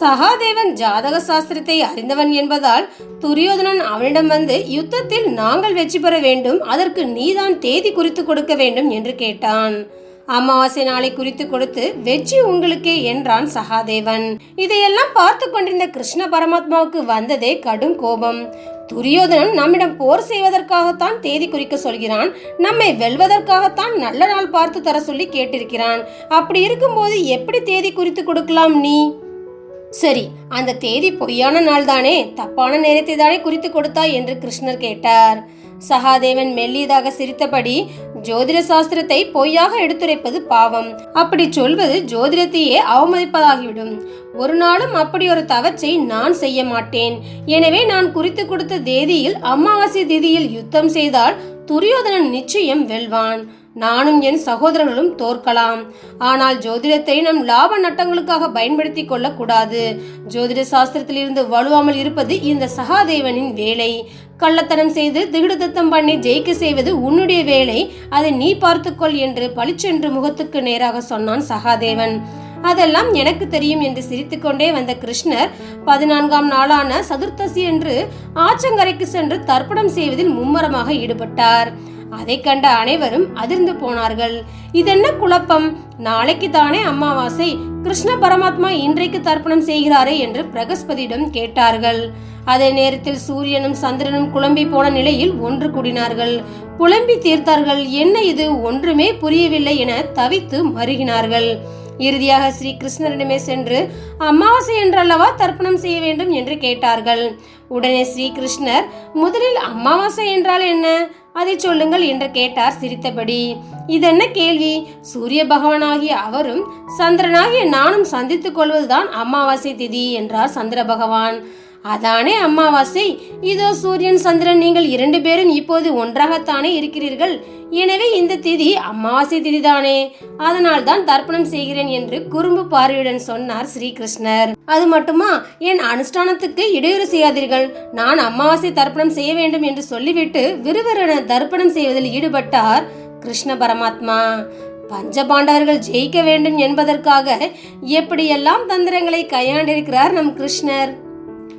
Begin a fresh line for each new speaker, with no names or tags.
சகாதேவன் ஜாதக சாஸ்திரத்தை அறிந்தவன் என்பதால் துரியோதனன் அவனிடம் வந்து யுத்தத்தில் நாங்கள் வெற்றி பெற வேண்டும் அதற்கு நீதான் தேதி குறித்து கொடுக்க வேண்டும் என்று கேட்டான். அமாவாசை நாளை குறித்து கொடுத்து வெற்றி உங்களுக்கே என்றான் சகாதேவன். இதையெல்லாம் பார்த்து கொண்டிருந்த கிருஷ்ண பரமாத்மாவுக்கு வந்ததே கடும் கோபம். துரியோதனன் நம்மிடம் போர் செய்வதற்காகத்தான் தேதி குறிக்க சொல்கிறான் நம்மை வெல்வதற்காகத்தான் நல்ல நாள் பார்த்து தர சொல்லி கேட்டிருக்கிறான். அப்படி இருக்கும்போது எப்படி தேதி குறித்து கொடுக்கலாம் நீ? சரி அந்த தேதி பொய்யான நாள் தானே தப்பான நேரத்தை தானே குறித்து கொடுத்தாய் என்று கிருஷ்ணர் கேட்டார். சகாதேவன் மெல்லியதாக சிரித்தபடி ஜோதிட சாஸ்திரத்தை பொய்யாக எடுத்துரைப்பது பாவம். அப்படி சொல்வது ஜோதிடத்தையே அவமதிப்பதாகிவிடும். ஒரு நாளும் அப்படி ஒரு தவச்சை நான் செய்ய மாட்டேன். எனவே நான் குறித்து கொடுத்த தேதியில் அமாவாசை திதியில் யுத்தம் செய்தால் துரியோதனன் நிச்சயம் வெல்வான். நானும் என் சகோதரர்களும் தோற்கலாம். ஆனால் ஜோதிடத்தை நம் லாப நட்டங்களுக்காக பயன்படுத்தி கொள்ளக்கூடாது. ஜோதிட சாஸ்திரத்திலிருந்து வலுவாமல் இருப்பது இந்த சகாதேவனின் வேலை. கள்ளத்தனம் செய்து திகிடுதத்தம் பண்ணி ஜெயிக்க செய்வது உன்னுடைய வேலை. அதை நீ பார்த்துக்கொள் என்று பளிச்சென்று முகத்துக்கு நேராக சொன்னான் சகாதேவன். அதெல்லாம் எனக்கு தெரியும் என்று சிரித்துக்கொண்டே வந்த கிருஷ்ணர் பதினான்காம் நாளான சதுர்த்தசி என்று ஆச்சங்கரைக்கு சென்று தர்ப்பணம் செய்வதில் மும்மரமாக ஈடுபட்டார். அதை கண்ட அனைவரும் அதிர்ந்து போனார்கள். இதென்ன குழப்பம்? நாளைக்கு தானே அமாவாசை. கிருஷ்ண பரமாத்மா இன்றைக்கு தர்ப்பணம் செய்கிறாரே என்று பிரகஸ்பதியிடம் கேட்டார்கள். அதே நேரத்தில் சூரியனும் சந்திரனும் குழம்பி போன நிலையில் ஒன்று கூடினார்கள். புலம்பி தீர்த்தார்கள். என்ன இது? ஒன்றுமே புரியவில்லை என தவித்து மருகினார்கள். இறுதியாக ஸ்ரீ கிருஷ்ணரிடமே சென்று அமாவாசை என்றல்லவா தர்ப்பணம் செய்ய வேண்டும்? என்று கேட்டார்கள். உடனே ஸ்ரீ கிருஷ்ணர் முதலில் அமாவாசை என்றால் என்ன? அதை சொல்லுங்கள் என்று கேட்டார் சிரித்தபடி. இதென்ன கேள்வி? சூரிய பகவானாகிய அவரும் சந்திரனாகிய நானும் சந்தித்துக் கொள்வதுதான் அமாவாசை திதி என்றார் சந்திர பகவான். அதானே அமாவாசை? இதோ சூரியன் சந்திரன் நீங்கள் இரண்டு பேரும் இப்போது ஒன்றாகத்தானே இருக்கிறீர்கள். எனவே இந்த திதி அமாவாசை திதி தானே அதனால் தான் தர்ப்பணம் செய்கிறேன் என்று குறும்பு பார்வையுடன் சொன்னார் ஸ்ரீகிருஷ்ணர். அது மட்டுமா? என் அனுஷ்டானத்துக்கு இடையூறு செய்யாதீர்கள். நான் அமாவாசை தர்ப்பணம் செய்ய வேண்டும் என்று சொல்லிவிட்டு விறுவிறன தர்ப்பணம் செய்வதில் ஈடுபட்டார் கிருஷ்ண பரமாத்மா. பஞ்சபாண்டவர்கள் ஜெயிக்க வேண்டும் என்பதற்காக எப்படியெல்லாம் தந்திரங்களை கையாண்டிருக்கிறார் நம் கிருஷ்ணர்?